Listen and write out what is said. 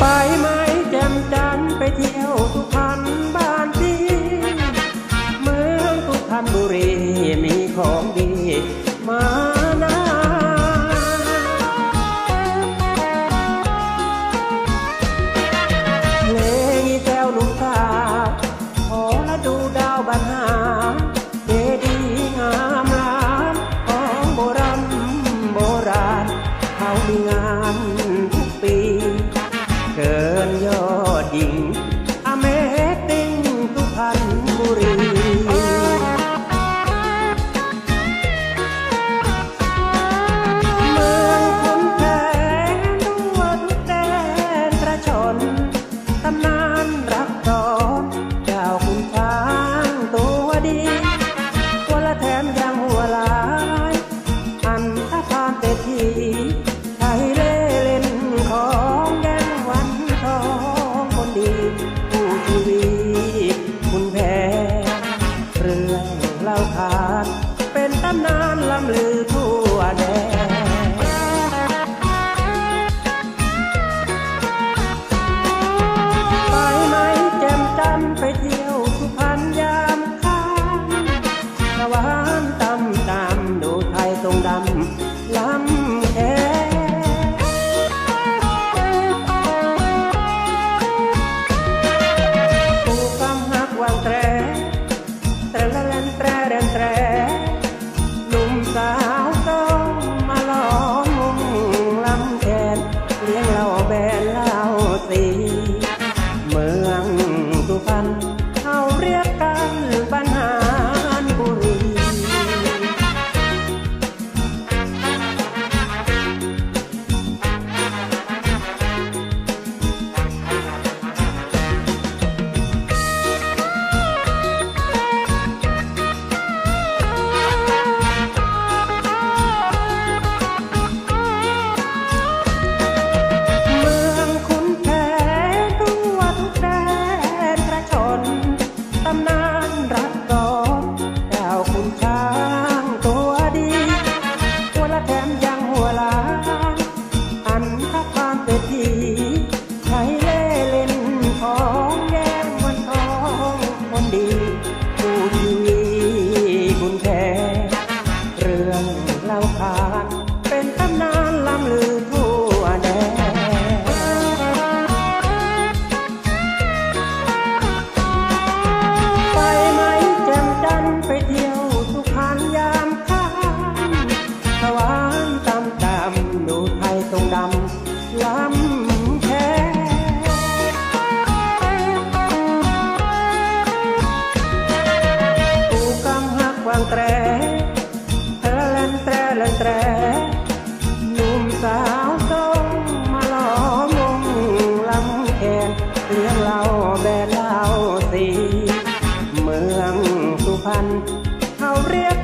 ไปไหมแจมจันไปเที่ยวสุพรรบ้านพี่เมืองสุพรรบุรีมีของดีมาาวานเป็นตำนานลำลือทั่วแดนไปไหมแจ่มจันไปเที่ยวสุพรรณยามค้างสวา รแรนแตรหนุ่มสาวต้องมาล้อมลำแขนเลี้ยงเราแบนลา ลำแค่ปูกำหักวางแตรเอลันแตรลันแตรหนุ่มสาวต้องมาหลอมงลำแคนเลี้ยงเราแบนเราสี เมืองสุพรรณเขาเรียก